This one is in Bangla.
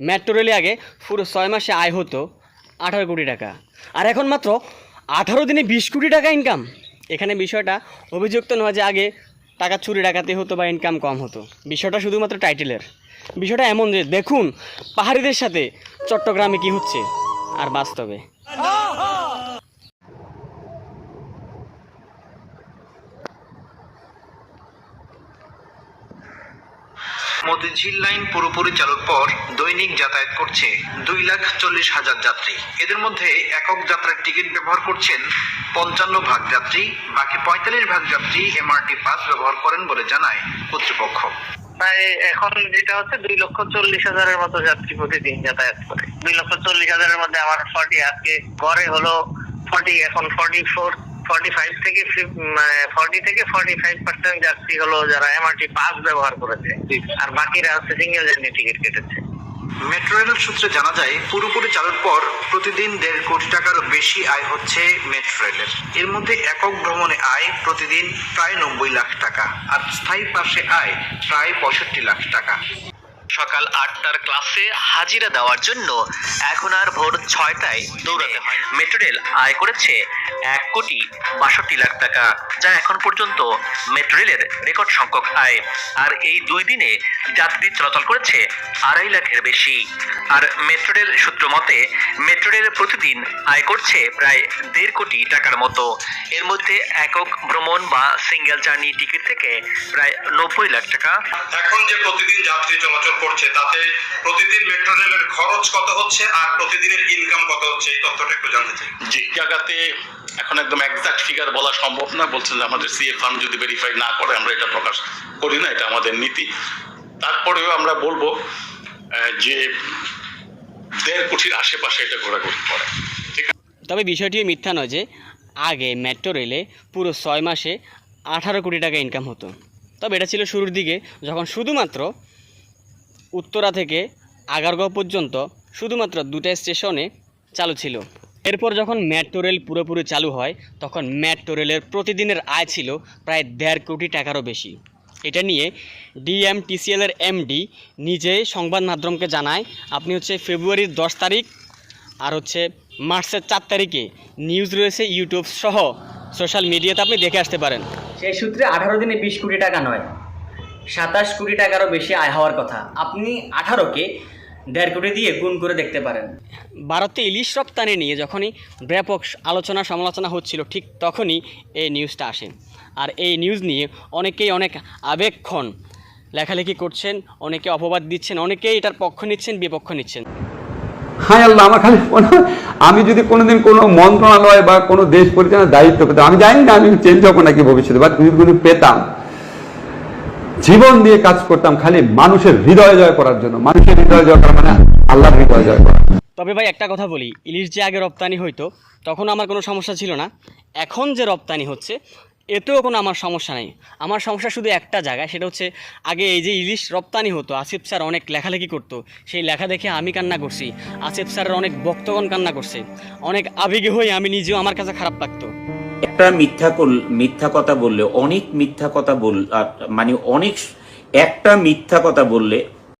মেট্রো রেলে আগে পুরো ছয় মাসে আয় হতো আঠারো কোটি টাকা। আর এখন মাত্র আঠারো দিনে বিশ কোটি টাকা ইনকাম এখানে বিষয়টা অভিযুক্ত নয় যে আগে টাকা চুরি ডাকাতে হতো বা ইনকাম কম হতো। বিষয়টা শুধুমাত্র টাইটেলের। বিষয়টা এমন যে দেখুন পাহাড়িদের সাথে চট্টগ্রামে কি হচ্ছে আর বাস্তবে। মতিঝিল লাইন পুরোপুরি চালুর পর দৈনিক যাতায়াত করছে দুই লাখ চল্লিশ হাজার যাত্রী। এদের মধ্যে একক যাত্রার টিকিট ব্যবহার করছেন পঞ্চান্ন ভাগ যাত্রী, বাকি পঁয়তাল্লিশ ভাগ যাত্রী এমআরটি পাস ব্যবহার করেন বলে জানায় কর্তৃপক্ষ। প্রায় এখন যেটা হচ্ছে দুই লক্ষ চল্লিশ হাজারের মতো যাত্রী প্রতিদিন যাতায়াত করে। দুই লক্ষ চল্লিশ হাজারের মধ্যে আমার ফর্টি আজকে গড়ে হলো ফর্টি এখন ফর্টি ফোর ফর্টি ফাইভ থেকে ফর্টি থেকে ফর্টি ফাইভ পার্সেন্ট যাত্রী হলো যারা এমআরটি পাস ব্যবহার করেছে। আর বাকিরা হচ্ছে সিঙ্গেল জার্নি টিকিট কেটেছে। মেট্রো রেল সূত্রে জানা যায় পুরোপুরি চালুর পর প্রতিদিন দেড় কোটি টাকারও বেশি আয় হচ্ছে মেট্রো রেলের এর মধ্যে একক ভ্রমণে আয় প্রতিদিন প্রায় নব্বই লাখ টাকা আর স্থায়ী পাশে আয় প্রায় পঁয়ষট্টি লাখ টাকা। সকাল আটটার ক্লাসে হাজিরা দেওয়ার জন্য এখন আর ভোর ছয়টায় দৌড়াতে হয়। মেট্রো রেল আয় করেছে এক কোটি বাষট্টি লাখ টাকা, যা এখন পর্যন্ত মেট্রো রেলের রেকর্ড সংখ্যক আয়। আর এই দুই দিনে যাত্রী চলাচল করেছে আড়াই লাখের বেশি। আর মেট্রো রেল সূত্র মতে, মেট্রো রেল প্রতিদিন আয় করছে প্রায় দেড় কোটি টাকার মতো। এর মধ্যে একক ভ্রমণ বা সিঙ্গেল জার্নি টিকিট থেকে প্রায় নব্বই লাখ টাকা। এখন যে প্রতিদিন যাত্রী চলাচল করছে তাতে প্রতিদিন মেট্রো রেলের খরচ কত হচ্ছে আর প্রতিদিনের ইনকাম কত হচ্ছে এই তথ্যটা একটু জানতে চাই। জি। জায়গাতে এখন একদম একজাক্ট ফিগার বলা সম্ভব না বলছেন যে আমাদের সিএ ফার্ম যদি ভেরিফাই না করে আমরা এটা প্রকাশ করি না এটা আমাদের নীতি। তারপরেও আমরা বলব যে দেড় কোটির আশেপাশে এটা ঘোরাঘুরি করে। ঠিক আছে? তবে বিষয়টি মিথ্যা নয় যে আগে মেট্রো রেলে পুরো ছয় মাসে আঠারো কোটি টাকা ইনকাম হতো। তবে এটা ছিল শুরুর দিকে যখন শুধুমাত্র উত্তরা থেকে আগারগাঁও পর্যন্ত শুধুমাত্র দুটা স্টেশনে চালু ছিল। এরপর যখন মেট্রো রেল পুরোপুরি চালু হয়, তখন মেট্রো রেলের প্রতিদিনের আয় ছিল প্রায় দেড় কোটি টাকারও বেশি। এটা নিয়ে ডিএমটিসিএল এর এমডি নিজে সংবাদ মাধ্যমকে জানায়, আপনি হচ্ছে ফেব্রুয়ারির দশ তারিখ আর হচ্ছে মার্চের চার তারিখে নিউজ রয়েছে ইউটিউব সহ সোশ্যাল মিডিয়াতে আপনি দেখে আসতে পারেন। সেই সূত্রে আঠারো দিনে বিশ কোটি টাকা নয়। সাতাশ কোটি টাকারও বেশি আয় হওয়ার কথা। আপনি আঠারোকে দেড় কোটি দিয়ে গুণ করে দেখতে পারেন। ভারতে ইলিশ রপ্তানি নিয়ে যখনই ব্যাপক আলোচনা সমালোচনা হচ্ছিল ঠিক তখনই এই নিউজটা আসে। আর এই নিউজ নিয়ে অনেকেই অনেক আবেগক্ষণ লেখালেখি করছেন অনেকে অপবাদ দিচ্ছেন অনেকেই এটার পক্ষ নিচ্ছেন বিপক্ষ নিচ্ছেন। হায় আল্লাহ আমার খালি মনে হয় আমি যদি কোনোদিন কোনো মন্ত্রণালয় বা কোনো দেশ পরিচালনার দায়িত্ব পেতাম আমি জানি না আমি চেঞ্জ হব নাকি ভবিষ্যতে বা যদি কোনো পেতাম। জীবন দিয়ে কাজ করতাম, খালি মানুষের হৃদয় জয় করার জন্য। মানুষের হৃদয় জয় করা মানে আল্লাহর হৃদয় জয় করা। তবে ভাই একটা কথা বলি, ইলিশ যে আগে রপ্তানি হইতো, তখন আমার কোনো সমস্যা ছিল না। এখন যে রপ্তানি হচ্ছে, এতেও কোনো আমার সমস্যা নেই। আমার সমস্যা শুধু একটা জায়গায়, সেটা হচ্ছে আগে এই যে ইলিশ রপ্তানি হতো, আসিফ স্যার অনেক লেখালেখি করতো। সেই লেখা দেখে আমি কান্না করছি, আসিফ স্যারের অনেক বক্তগণ কান্না করছে। অনেক আবেগে হয়ে আমি নিজেও আমার কাছে খারাপ লাগতো। একটা মিথ্যা মিথ্যা কথা বললে, অনেক মিথ্যা কথা বল মানে অনেক একটা মিথ্যা কথা বললে